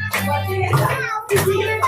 Oh,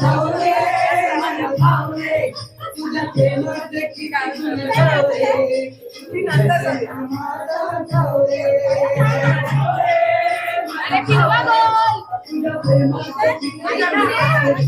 धावले मन धावले तुझ्या प्रेमाचे ठिकाण धावले तुझ्या प्रेमाचे ठिकाण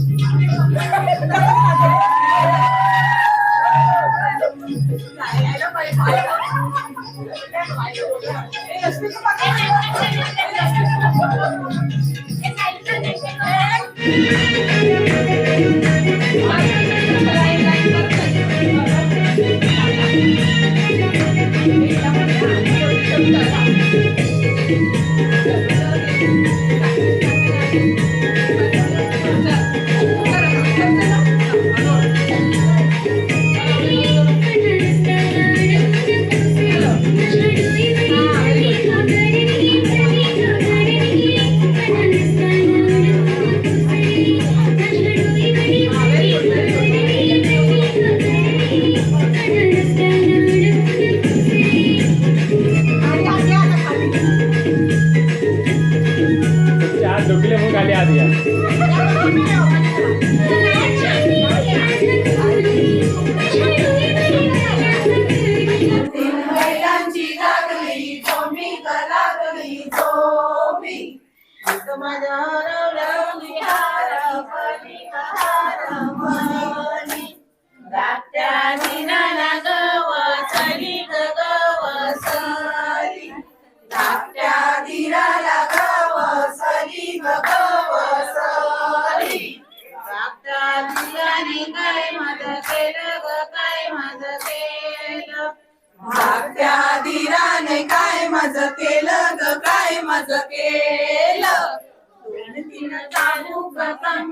मुखं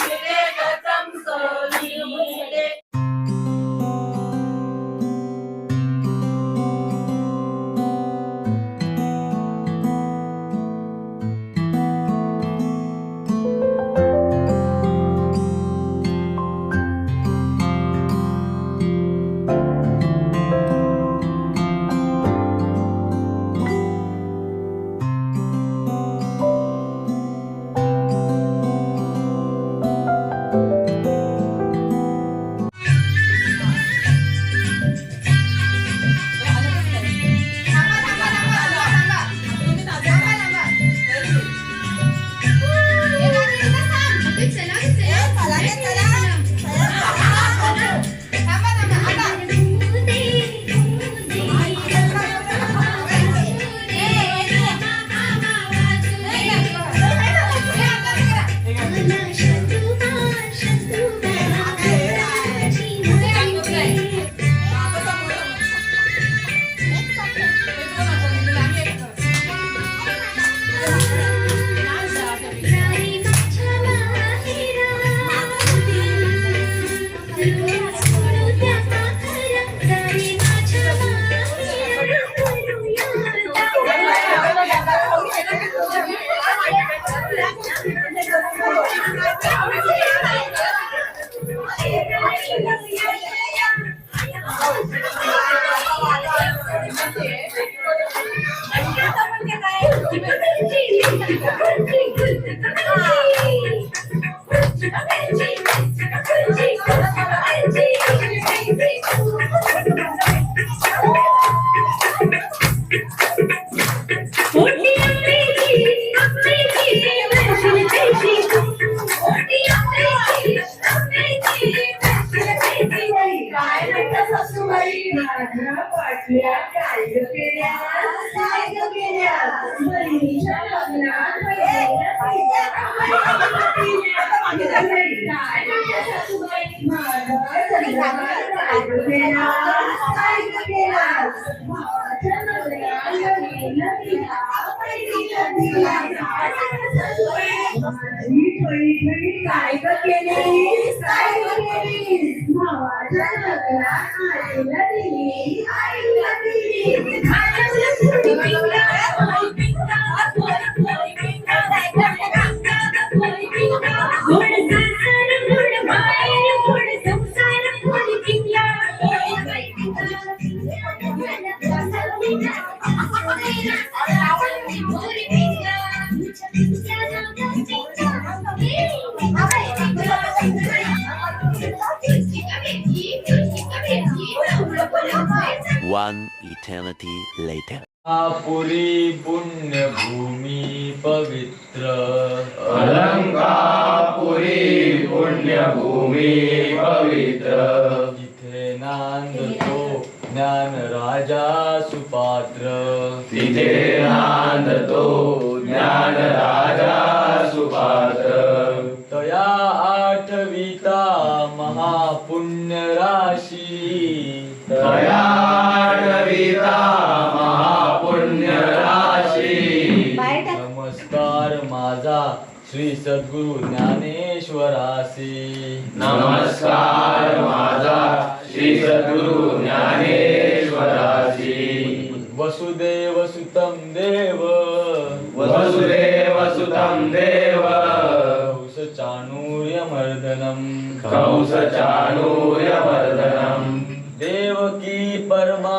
विवेक Thank you.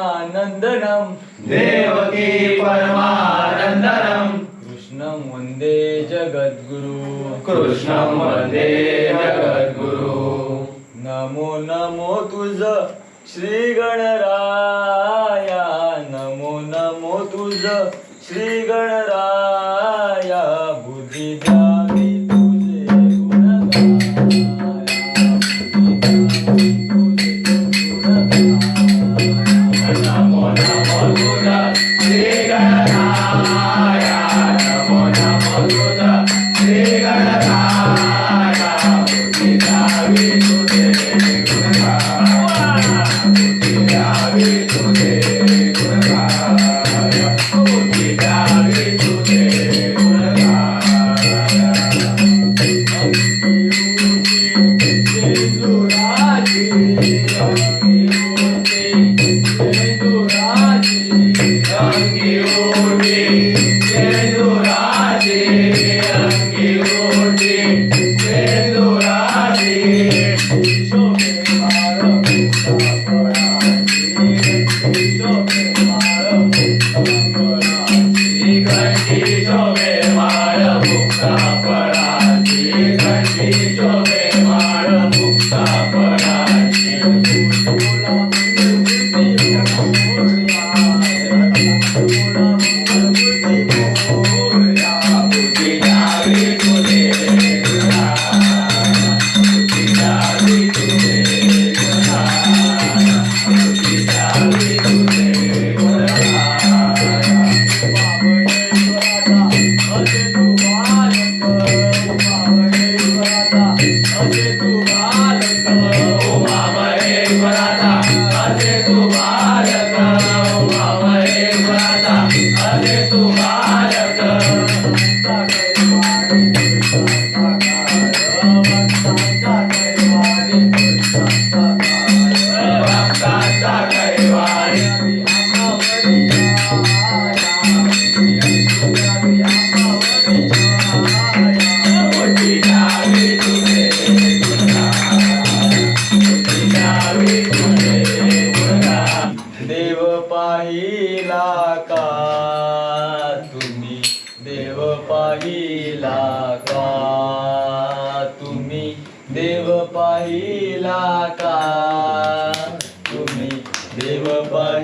परमानन्दनम् देवकी परमानन्दनम्। कृष्णं वन्दे जगद्गुरु। कृष्णं वन्दे जगद्गुरु। नमो नमो तुझ श्री गणराया नमो नमो तुझ श्री गणराया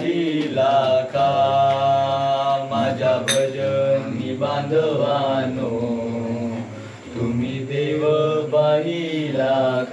राहिला का? माझ्या भजनी बांधवानो तुम्ही देव पाहिला का?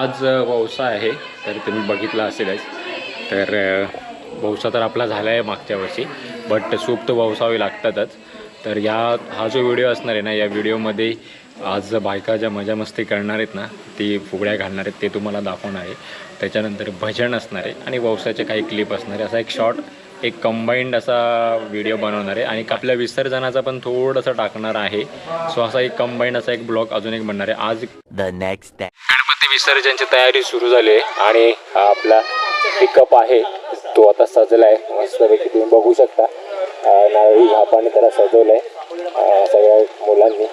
आज वौसा आहे. तर तुम्ही बघितलं असेलच तर वौसा तर आपला झाला आहे मागच्या वर्षी बट सूप तर वौसावे लागतातच. तर या हा जो व्हिडिओ असणार आहे ना या व्हिडिओमध्ये आज बायका ज्या मजा मस्ती करणार आहेत ना ती फुगड्या घालणार आहेत ते तुम्हाला दाखवणार आहे. त्याच्यानंतर भजन असणार आहे आणि वौसाचे काही क्लिप असणार आहे. असा एक शॉर्ट एक कंबाईंड असा व्हिडिओ बनवणार आहे. आणि आपल्या विसर्जनाचा पण थोडंसं टाकणार आहे. सो असा एक कंबाईंड असा एक ब्लॉग अजून एक बनणार आहे. आज द नेक्स्ट. गणपती विसर्जनची तयारी सुरू झाली आहे आणि हा आपला पिकअप आहे. तो आता सजला आहे मस्तपैकी तुम्ही बघू शकता. नारळी झापाने त्याला सजवलं आहे सगळ्या मुलांनी.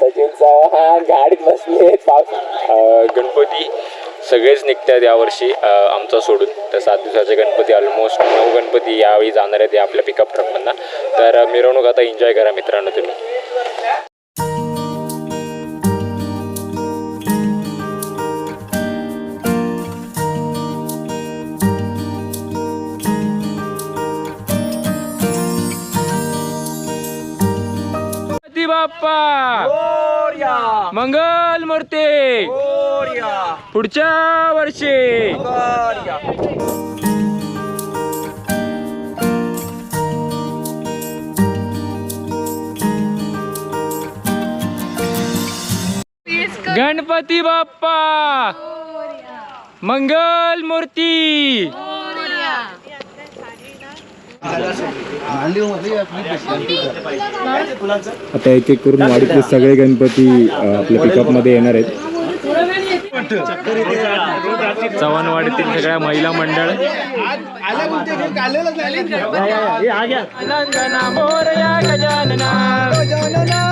सचिन चव्हाण गाडीत बसले पाऊस. गणपती सगळेच निघतात यावर्षी आमचा सोडून. तर सात दिवसाचे गणपती ऑलमोस्ट नऊ गणपती यावेळी जाणार आहेत या आपल्या पिकअप ट्रकमधनं तर मिरवणूक आता एन्जॉय करा मित्रांनो तुम्ही. बाप्पा! मंगल मूर्ती! पुढच्या वर्षी! गणपती बाप्पा! मंगल मूर्ती! आता एक एक करून वाडीतले सगळे गणपती आपल्या पिकअपमध्ये येणार आहेत चव्हाणवाडीतील सगळ्या महिला मंडळ नंदना मोरया गजानना गजानना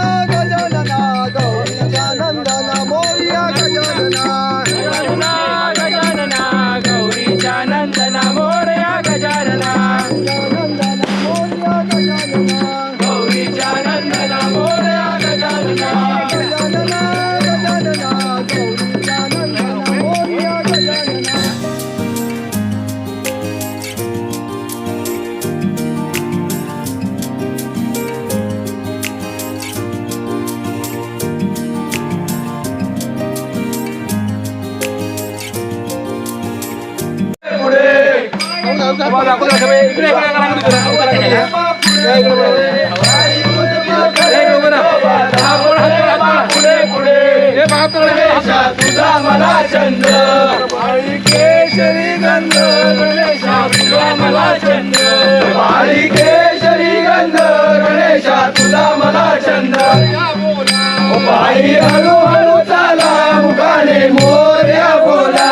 तुझा मला छंद केशरी गंध गणेशा तुझा मला केशरी गंध गणेशा तुझा मला बाई हळू हळू चाला मुखाने मोर्या बोला.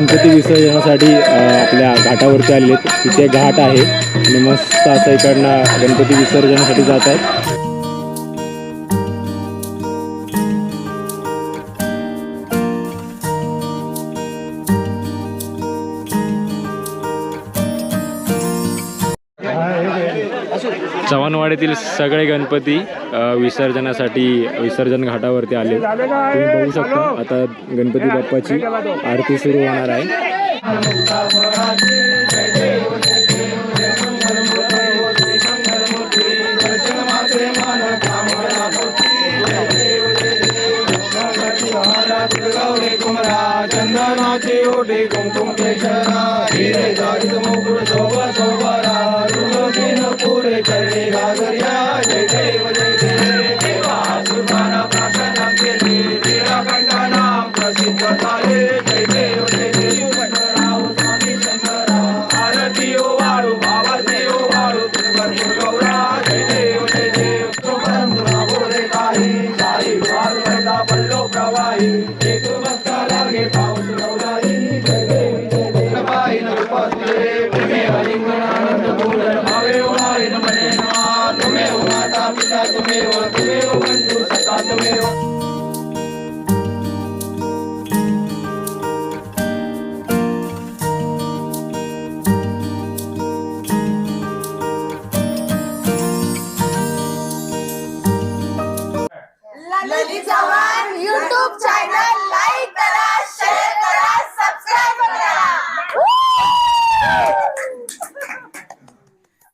गणपती विसर्जनासाठी आपल्या घाटावरती आलेले तिथे घाट आहे आणि मस्त असं इकडनं गणपती विसर्जनासाठी जात आहेत. राज्यातील सगळे गणपती विसर्जनासाठी विसर्जन घाटावरती आले. तुम्ही बघू शकता आता गणपती बाप्पाची आरती सुरू होणार आहे. चंदनाचे ओटे कुमकुम केशरा हिरे जागृत मोगृत Aí.